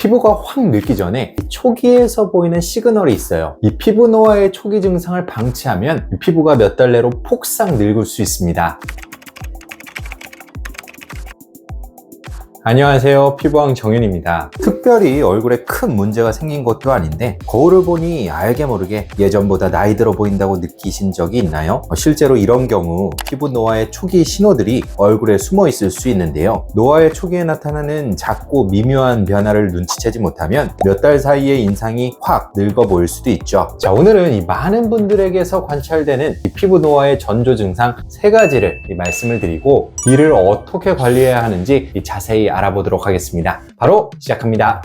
피부가 확 늙기 전에 초기에서 보이는 시그널이 있어요. 이 피부 노화의 초기 증상을 방치하면 이 피부가 몇 달 내로 폭삭 늙을 수 있습니다. 안녕하세요. 피부왕 정윤입니다. 특별히 얼굴에 큰 문제가 생긴 것도 아닌데 거울을 보니 알게 모르게 예전보다 나이 들어 보인다고 느끼신 적이 있나요? 어, 실제로 이런 경우 피부 노화의 초기 신호들이 얼굴에 숨어 있을 수 있는데요. 노화의 초기에 나타나는 작고 미묘한 변화를 눈치채지 못하면 몇 달 사이에 인상이 확 늙어 보일 수도 있죠. 자, 오늘은 이 많은 분들에게서 관찰되는 이 피부 노화의 전조 증상 세 가지를 이 말씀을 드리고 이를 어떻게 관리해야 하는지 이 자세히 알아보도록 하겠습니다. 바로 시작합니다.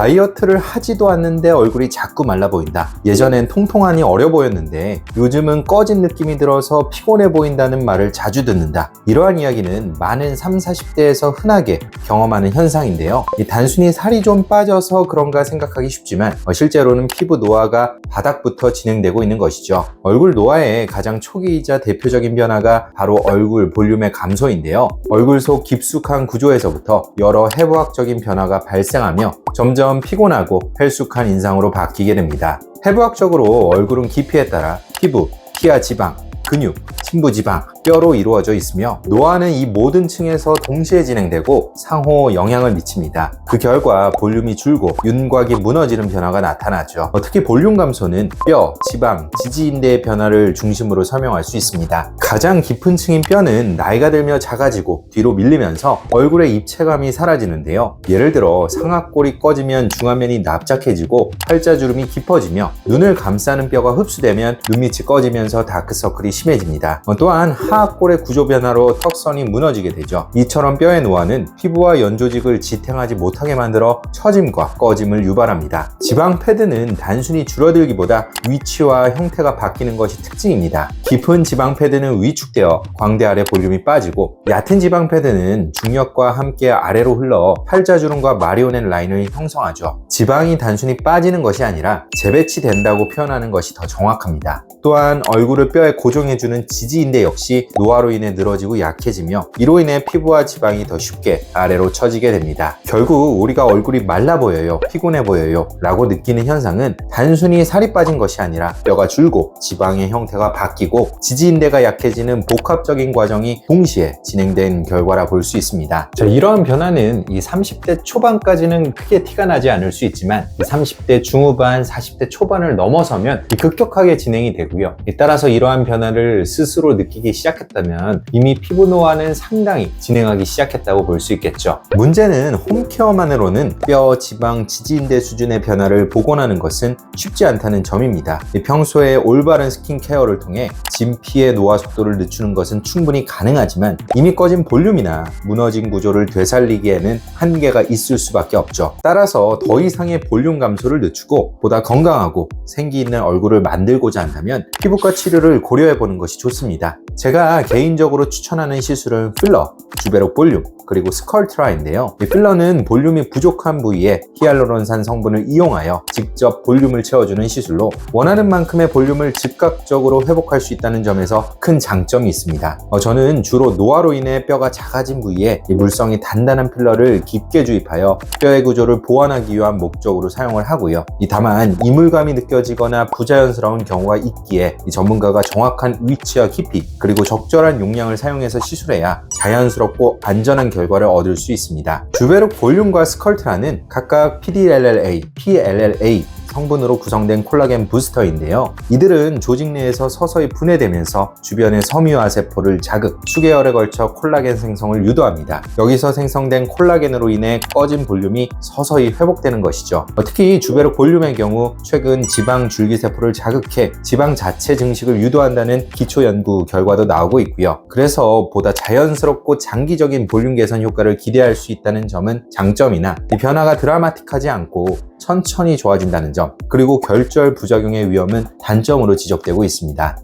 다이어트를 하지도 않는데 얼굴이 자꾸 말라 보인다. 예전엔 통통하니 어려 보였는데 요즘은 꺼진 느낌이 들어서 피곤해 보인다는 말을 자주 듣는다. 이러한 이야기는 많은 3, 40대에서 흔하게 경험하는 현상인데요. 이 단순히 살이 좀 빠져서 그런가 생각하기 쉽지만 어, 실제로는 피부 노화가 바닥부터 진행되고 있는 것이죠. 얼굴 노화의 가장 초기이자 대표적인 변화가 바로 얼굴 볼륨의 감소인데요. 얼굴 속 깊숙한 구조에서부터 여러 해부학적인 변화가 발생하며 점점 피곤하고 헬쑥한 인상으로 바뀌게 됩니다. 해부학적으로 얼굴은 깊이에 따라 피부, 피하 지방, 근육, 심부지방, 뼈로 이루어져 있으며 노화는 이 모든 층에서 동시에 진행되고 상호 영향을 미칩니다. 그 결과 볼륨이 줄고 윤곽이 무너지는 변화가 나타나죠. 어, 특히 볼륨 감소는 뼈, 지방, 지지인대의 변화를 중심으로 설명할 수 있습니다. 가장 깊은 층인 뼈는 나이가 들며 작아지고 뒤로 밀리면서 얼굴의 입체감이 사라지는데요. 예를 들어 상악골이 꺼지면 중안면이 납작해지고 팔자주름이 깊어지며 눈을 감싸는 뼈가 흡수되면 눈밑이 꺼지면서 다크서클이 심해집니다. 어, 또한 하악골의 구조 변화로 턱선이 무너지게 되죠. 이처럼 뼈의 노화는 피부와 연조직을 지탱하지 못하게 만들어 처짐과 꺼짐을 유발합니다. 지방 패드는 단순히 줄어들기보다 위치와 형태가 바뀌는 것이 특징입니다. 깊은 지방 패드는 위축되어 광대 아래 볼륨이 빠지고 얕은 지방 패드는 중력과 함께 아래로 흘러 팔자주름과 마리오넷 라인을 형성하죠. 지방이 단순히 빠지는 것이 아니라 재배치된다고 표현하는 것이 더 정확합니다. 또한 얼굴을 뼈에 고정해주는 지지인대 역시 노화로 인해 늘어지고 약해지며 이로 인해 피부와 지방이 더 쉽게 아래로 처지게 됩니다. 결국 우리가 얼굴이 말라 보여요, 피곤해 보여요 라고 느끼는 현상은 단순히 살이 빠진 것이 아니라 뼈가 줄고 지방의 형태가 바뀌고 지지인대가 약해지는 복합적인 과정이 동시에 진행된 결과라 볼 수 있습니다. 자, 이러한 변화는 이 30대 초반까지는 크게 티가 나지 않을 수 있지만 이 30대 중후반, 40대 초반을 넘어서면 이 급격하게 진행이 되고요. 따라서 이러한 변화를 스스로 느끼기 시작 했다면 이미 피부 노화는 상당히 진행하기 시작했다고 볼 수 있겠죠. 문제는 홈케어만으로는 뼈, 지방, 지지인대 수준의 변화를 복원하는 것은 쉽지 않다는 점입니다. 평소에 올바른 스킨케어를 통해 진피의 노화 속도를 늦추는 것은 충분히 가능하지만 이미 꺼진 볼륨이나 무너진 구조를 되살리기에는 한계가 있을 수밖에 없죠. 따라서 더 이상의 볼륨 감소를 늦추고 보다 건강하고 생기 있는 얼굴을 만들고자 한다면 피부과 치료를 고려해 보는 것이 좋습니다. 제가 개인적으로 추천하는 시술은 필러, 주베록 볼륨, 그리고 스컬 트라인데요. 이 필러는 볼륨이 부족한 부위에 히알루론산 성분을 이용하여 직접 볼륨을 채워주는 시술로 원하는 만큼의 볼륨을 즉각적으로 회복할 수 있다는 점에서 큰 장점이 있습니다. 어, 저는 주로 노화로 인해 뼈가 작아진 부위에 이 물성이 단단한 필러를 깊게 주입하여 뼈의 구조를 보완하기 위한 목적으로 사용을 하고요. 이 다만 이물감이 느껴지거나 부자연스러운 경우가 있기에 이 전문가가 정확한 위치와 깊이 그리고 적절한 용량을 사용해서 시술해야 자연스럽고 안전한 결 과를 얻을 수 있습니다. 주베룩 볼륨과 스컬트라는 각각 PDLLA, PLLA 성분으로 구성된 콜라겐 부스터인데요. 이들은 조직 내에서 서서히 분해되면서 주변의 섬유화 세포를 자극, 수개월에 걸쳐 콜라겐 생성을 유도합니다. 여기서 생성된 콜라겐으로 인해 꺼진 볼륨이 서서히 회복되는 것이죠. 특히 주베록 볼륨의 경우 최근 지방 줄기 세포를 자극해 지방 자체 증식을 유도한다는 기초 연구 결과도 나오고 있고요. 그래서 보다 자연스럽고 장기적인 볼륨 개선 효과를 기대할 수 있다는 점은 장점이나 이 변화가 드라마틱하지 않고 천천히 좋아진다는 점, 그리고 결절 부작용의 위험은 단점으로 지적되고 있습니다.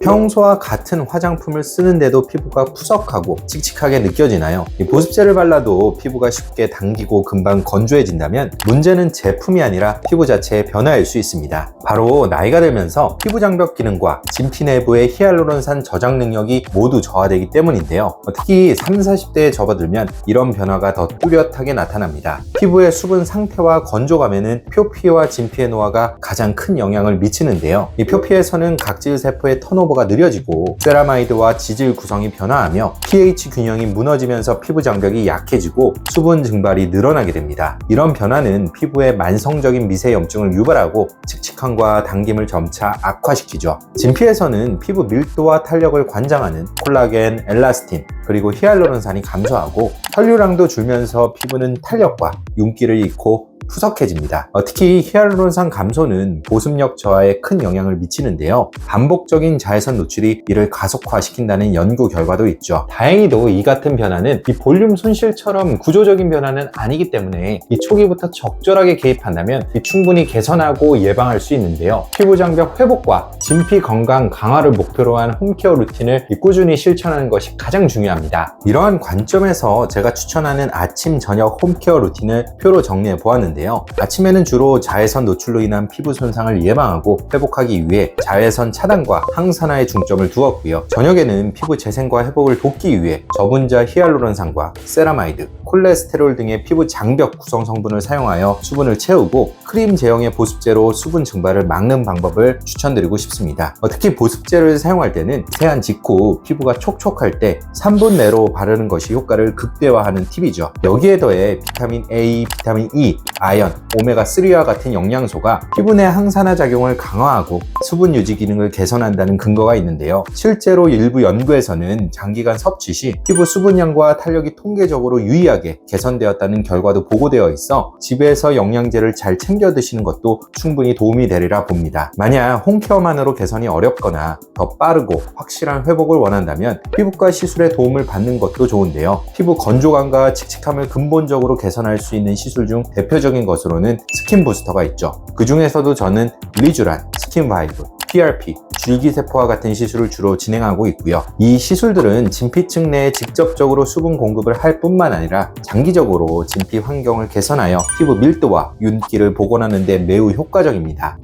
평소와 같은 화장품을 쓰는데도 피부가 푸석하고 칙칙하게 느껴지나요? 이 보습제를 발라도 피부가 쉽게 당기고 금방 건조해진다면 문제는 제품이 아니라 피부 자체의 변화일 수 있습니다. 바로 나이가 들면서 피부 장벽 기능과 진피 내부의 히알루론산 저장 능력이 모두 저하되기 때문인데요. 특히 30, 40대에 접어들면 이런 변화가 더 뚜렷하게 나타납니다. 피부의 수분 상태와 건조감에는 표피와 진피의 노화가 가장 큰 영향을 미치는데요. 이 표피에서는 각질 세포의 턴오버 가 느려지고 세라마이드와 지질 구성이 변화하며 pH 균형이 무너지면서 피부 장벽이 약해지고 수분 증발이 늘어나게 됩니다. 이런 변화는 피부에 만성적인 미세 염증을 유발하고 칙칙함과 당김을 점차 악화시키죠. 진피에서는 피부 밀도와 탄력을 관장하는 콜라겐, 엘라스틴, 그리고 히알루론산이 감소하고 혈류량도 줄면서 피부는 탄력과 윤기를 잃고 푸석해집니다. 어, 특히 히알루론산 감소는 보습력 저하에 큰 영향을 미치는데요. 반복적인 자외선 노출이 이를 가속화시킨다는 연구 결과도 있죠. 다행히도 이 같은 변화는 이 볼륨 손실처럼 구조적인 변화는 아니기 때문에 이 초기부터 적절하게 개입한다면 이 충분히 개선하고 예방할 수 있는데요. 피부 장벽 회복과 진피 건강 강화를 목표로 한 홈케어 루틴을 이 꾸준히 실천하는 것이 가장 중요합니다. 이러한 관점에서 제가 추천하는 아침 저녁 홈케어 루틴을 표로 정리해 보았는데 요. 아침에는 주로 자외선 노출로 인한 피부 손상을 예방하고 회복하기 위해 자외선 차단과 항산화에 중점을 두었고요. 저녁에는 피부 재생과 회복을 돕기 위해 저분자 히알루론산과 세라마이드, 콜레스테롤 등의 피부 장벽 구성 성분을 사용하여 수분을 채우고 크림 제형의 보습제로 수분 증발을 막는 방법을 추천드리고 싶습니다. 어, 특히 보습제를 사용할 때는 세안 직후 피부가 촉촉할 때 3분 내로 바르는 것이 효과를 극대화하는 팁이죠. 여기에 더해 비타민 A, 비타민 E, 아연, 오메가3와 같은 영양소가 피부 내 항산화 작용을 강화하고 수분 유지 기능을 개선한다는 근거가 있는데요. 실제로 일부 연구에서는 장기간 섭취 시 피부 수분량과 탄력이 통계적으로 유의하게 개선되었다는 결과도 보고되어 있어 집에서 영양제를 잘 챙겨 드시는 것도 충분히 도움이 되리라 봅니다. 만약 홈케어만으로 개선이 어렵거나 더 빠르고 확실한 회복을 원한다면 피부과 시술의 도움을 받는 것도 좋은데요. 피부 건조감과 칙칙함을 근본적으로 개선할 수 있는 시술 중 대표적인 것으로는 스킨 부스터가 있죠. 그 중에서도 저는 리쥬란, 스킨 바이브, PRP, 줄기세포와 같은 시술을 주로 진행하고 있고요. 이 시술들은 진피층 내에 직접적으로 수분 공급을 할 뿐만 아니라 장기적으로 진피 환경을 개선하여 피부 밀도와 윤기를 복원하는 데 매우 효과적입니다.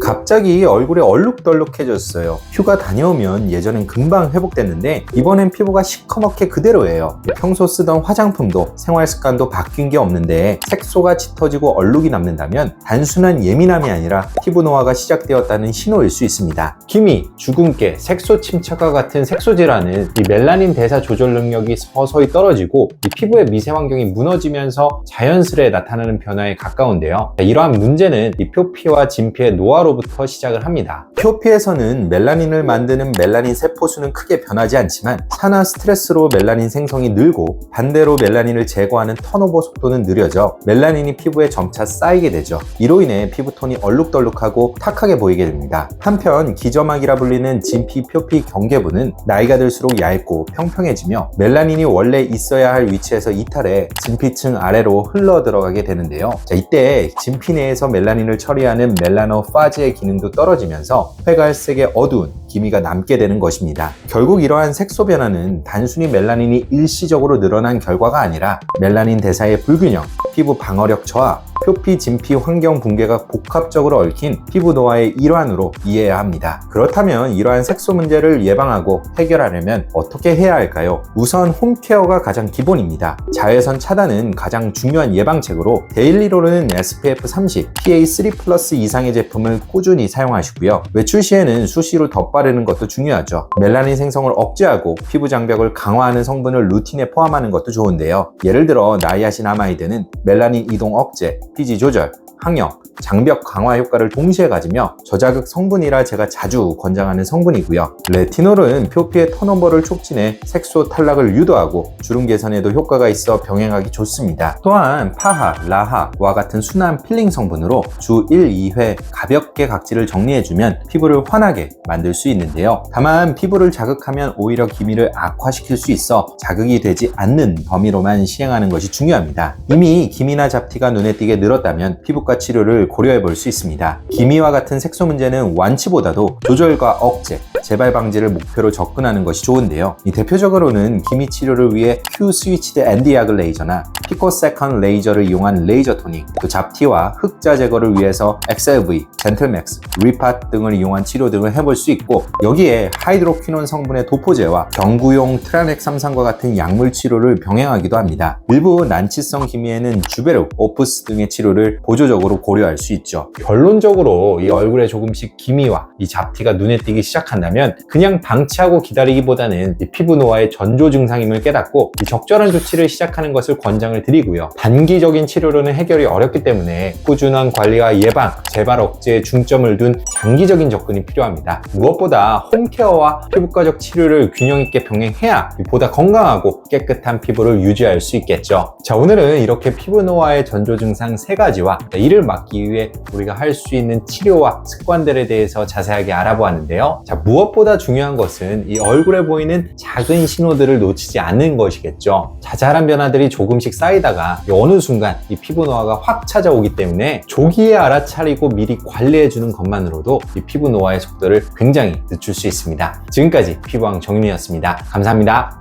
갑자기 얼굴이 얼룩덜룩해졌어요. 휴가 다녀오면 예전엔 금방 회복됐는데 이번엔 피부가 시커멓게 그대로예요. 평소 쓰던 화장품도 생활 습관도 바뀐 게 없는데 색소가 짙어지고 얼룩이 남는다면 단순한 예민함이 아니라 피부 노화가 시작되었다는 신호일 수 있습니다. 기미, 주근깨, 색소 침착과 같은 색소 질환은 이 멜라닌 대사 조절 능력이 서서히 떨어지고 이 피부의 미세 환경이 무너지면서 자연스레 나타나는 변화에 가까운데요. 이러한 문제는 이 표피와 진피의 노화로 부터 시작을 합니다. 표피에서는 멜라닌을 만드는 멜라닌 세포 수는 크게 변하지 않지만 산화 스트레스로 멜라닌 생성이 늘고 반대로 멜라닌을 제거하는 턴오버 속도는 느려져 멜라닌이 피부에 점차 쌓이게 되죠. 이로 인해 피부톤이 얼룩덜룩하고 탁하게 보이게 됩니다. 한편 기저막이라 불리는 진피 표피 경계부는 나이가 들수록 얇고 평평해지며 멜라닌이 원래 있어야 할 위치에서 이탈해 진피층 아래로 흘러 들어가게 되는데요. 자, 이때 진피 내에서 멜라닌을 처리하는 멜라노 파 즈의 기능도 떨어지면서 회갈색의 어두운 기미가 남게 되는 것입니다. 결국 이러한 색소 변화는 단순히 멜라닌이 일시적으로 늘어난 결과가 아니라 멜라닌 대사의 불균형, 피부 방어력 저하, 표피, 진피 환경 붕괴가 복합적으로 얽힌 피부 노화의 일환으로 이해해야 합니다. 그렇다면 이러한 색소 문제를 예방하고 해결하려면 어떻게 해야 할까요? 우선 홈케어가 가장 기본입니다. 자외선 차단은 가장 중요한 예방책으로 데일리로는 SPF 30, PA3 플러스 이상의 제품을 꾸준히 사용하시고요. 외출 시에는 수시로 덧바 르는 것도 중요하죠. 멜라닌 생성을 억제하고 피부 장벽을 강화하는 성분을 루틴에 포함하는 것도 좋은데요. 예를 들어 나이아신 아마이드는 멜라닌 이동 억제, 피지 조절, 항염, 장벽 강화 효과를 동시에 가지며 저자극 성분이라 제가 자주 권장하는 성분이고요. 레티놀은 표피의 턴오버를 촉진해 색소 탈락을 유도하고 주름 개선에도 효과가 있어 병행하기 좋습니다. 또한 파하, 라하와 같은 순한 필링 성분으로 주 1, 2회 가볍게 각질을 정리해주면 피부를 환하게 만들 수 있는데요. 다만 피부를 자극하면 오히려 기미를 악화시킬 수 있어 자극이 되지 않는 범위로만 시행하는 것이 중요합니다. 이미 기미나 잡티가 눈에 띄게 늘었다면 피부과 효과 치료를 고려해 볼 수 있습니다. 기미와 같은 색소 문제는 완치보다도 조절과 억제, 재발 방지를 목표로 접근하는 것이 좋은데요. 이 대표적으로는 기미 치료를 위해 Q 스위치드 엔디아글 레이저나 피코세컨 레이저를 이용한 레이저 토닝, 또 잡티와 흑자 제거를 위해서 XLV, 젠틀맥스, 리팟 등을 이용한 치료 등을 해볼 수 있고 여기에 하이드로퀴논 성분의 도포제와 경구용 트라넥 삼산과 같은 약물 치료를 병행하기도 합니다. 일부 난치성 기미에는 주베르, 오프스 등의 치료를 보조적으로 고려할 수 있죠. 결론적으로 이 얼굴에 조금씩 기미와 이 잡티가 눈에 띄기 시작한다 면 그냥 방치하고 기다리기보다는 이 피부 노화의 전조 증상임을 깨닫고 이 적절한 조치를 시작하는 것을 권장을 드리고요. 단기적인 치료로는 해결이 어렵기 때문에 꾸준한 관리와 예방, 재발 억제에 중점을 둔 장기적인 접근이 필요합니다. 무엇보다 홈케어와 피부과적 치료를 균형 있게 병행해야 보다 건강하고 깨끗한 피부를 유지할 수 있겠죠. 자, 오늘은 이렇게 피부 노화의 전조 증상 세 가지와 이를 막기 위해 우리가 할 수 있는 치료와 습관들에 대해서 자세하게 알아보았는데요. 자, 무엇 보다 중요한 것은 이 얼굴에 보이는 작은 신호들을 놓치지 않는 것이겠죠. 자잘한 변화들이 조금씩 쌓이다가 이 어느 순간 이 피부 노화가 확 찾아오기 때문에 조기에 알아차리고 미리 관리해주는 것만으로도 이 피부 노화의 속도를 굉장히 늦출 수 있습니다. 지금까지 피부왕 정윤이었습니다. 감사합니다.